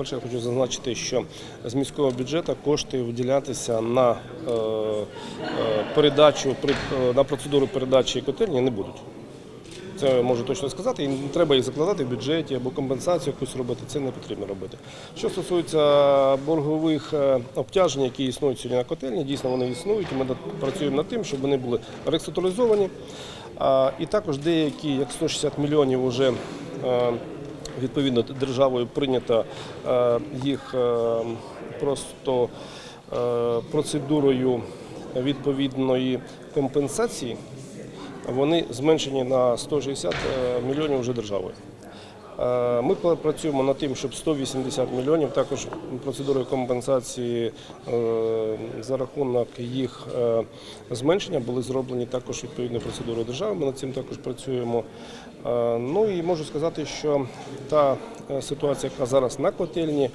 По-перше, я хочу зазначити, що з міського бюджету кошти виділятися на е, е, передачу е, на процедуру передачі котельні не будуть. Це можу точно сказати, і не треба їх закладати в бюджеті або компенсацію якусь робити. Це не потрібно робити. Що стосується боргових обтяжень, які існують сьогодні на котельні, дійсно вони існують. Ми працюємо над тим, щоб вони були реструктуризовані. І також деякі, як 160 мільйонів, вже відповідно державою прийнято е, їх е, просто е, процедурою відповідної компенсації вони зменшені на 160 е, мільйонів вже державою. Е, Ми працюємо над тим, щоб 180 мільйонів також процедури компенсації е, за рахунок їх е, зменшення були зроблені також відповідною процедурою держави. Ми над цим також працюємо. Ну і можу сказати, що та ситуація, яка зараз на котельні,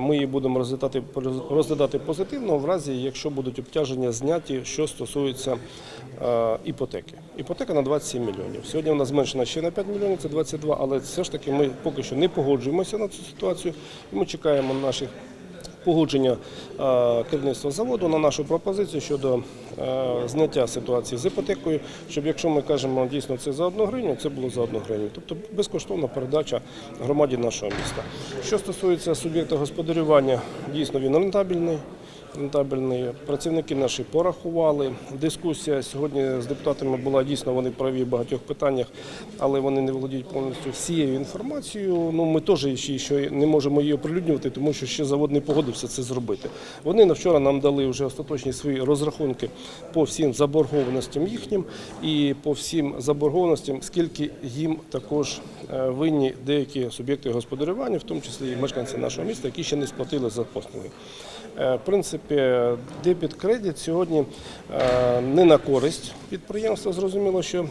ми її будемо розглядати, розглядати позитивно в разі, якщо будуть обтяження зняті, що стосується іпотеки. Іпотека на 27 мільйонів. Сьогодні вона зменшена ще на 5 мільйонів, це 22, але все ж таки ми поки що не погоджуємося на цю ситуацію. І ми чекаємо наших погодження е, керівництва заводу на нашу пропозицію щодо е, зняття ситуації з іпотекою, щоб якщо ми кажемо дійсно це за одну гривню, це було за одну гривню. Тобто безкоштовна передача громаді нашого міста. Що стосується суб'єкта господарювання, дійсно він рентабельний. Рентабельний. Працівники наші порахували. Дискусія сьогодні з депутатами була дійсно вони праві в багатьох питаннях, але вони не володіють повністю всією інформацією. Ну ми теж ще, ще не можемо її оприлюднювати, тому що ще завод не погодився це зробити. Вони на вчора нам дали вже остаточні свої розрахунки по всім заборгованостям їхнім і по всім заборгованостям, скільки їм також е, винні деякі суб'єкти господарювання, в тому числі і мешканці нашого міста, які ще не сплатили за послуги. Е, В принципі, дебіт кредит сьогодні е, не на користь підприємства, зрозуміло, що.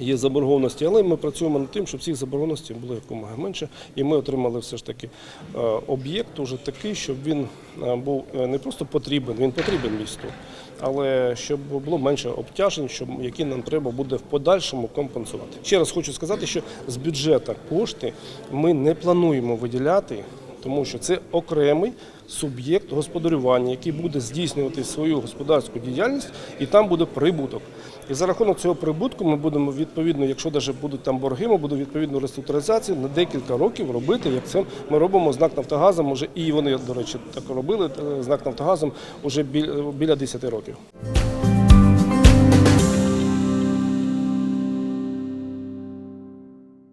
Є заборгованості, але ми працюємо над тим, щоб цих заборгованостей було якомога менше, і ми отримали все ж таки е, об'єкт уже такий, щоб він е, був не просто потрібен, він потрібен місту, але щоб було менше обтяжень, щоб які нам треба буде в подальшому компенсувати. Ще раз хочу сказати, що з бюджету кошти ми не плануємо виділяти тому що це окремий суб'єкт господарювання, який буде здійснювати свою господарську діяльність, і там буде прибуток. І за рахунок цього прибутку ми будемо відповідно, якщо навіть будуть там борги, ми будемо відповідну реструктуризацію на декілька років робити, як це ми робимо з НАК Нафтогазом. Уже і вони, до речі, так робили е, з НАК Нафтогазом уже біля 10 років.